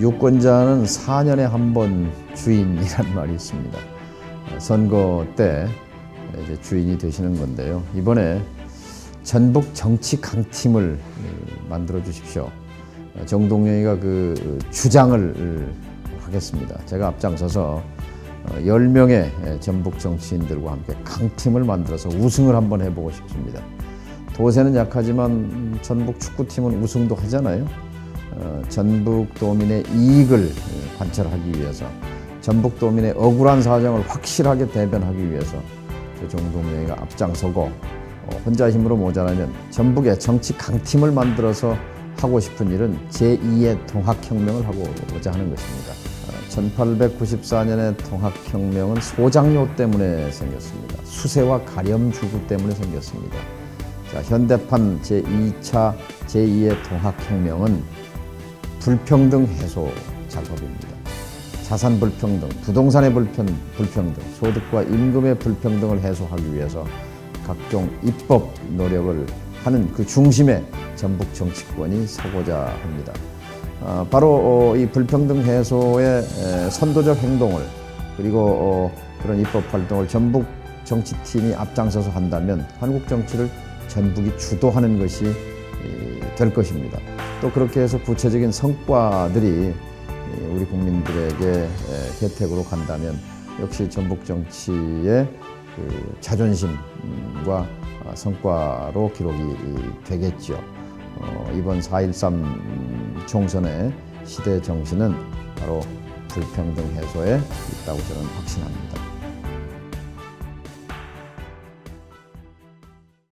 유권자는 4년에 한 번 주인이란 말이 있습니다. 선거 때 이제 주인이 되시는 건데요. 이번에 전북 정치 강팀을 만들어 주십시오. 정동영이가 그 주장을 하겠습니다. 제가 앞장서서 10명의 전북 정치인들과 함께 강팀을 만들어서 우승을 한번 해보고 싶습니다. 도세는 약하지만 전북 축구팀은 우승도 하잖아요. 어, 전북 도민의 이익을 관철하기 위해서 전북 도민의 억울한 사정을 확실하게 대변하기 위해서 저 정동영이가 앞장서고 어, 혼자 힘으로 모자라면 전북의 정치 강팀을 만들어서 하고 싶은 일은 제2의 통합혁명을 하고자 하는 것입니다. 1894년의 통합혁명은 소장료 때문에 생겼습니다. 수세와 가렴주구 때문에 생겼습니다. 자, 현대판 제2차 제2의 통합혁명은 불평등 해소 작업입니다. 자산 불평등, 부동산의 불평, 불평등, 소득과 임금의 불평등을 해소하기 위해서 각종 입법 노력을 하는 그 중심에 전북 정치권이 서고자 합니다. 어, 바로 어, 이 불평등 해소의 에, 선도적 행동을 그리고 어, 그런 입법 활동을 전북 정치팀이 앞장서서 한다면 한국 정치를 전북이 주도하는 것이 이, 될 것입니다. 또 그렇게 해서 구체적인 성과들이 이, 우리 국민들에게 에, 혜택으로 간다면 역시 전북 정치의 그 자존심과 어, 성과로 기록이 되겠죠. 어, 이번 4.13 총선의 시대 정신은 바로 불평등 해소에 있다고 저는 확신합니다.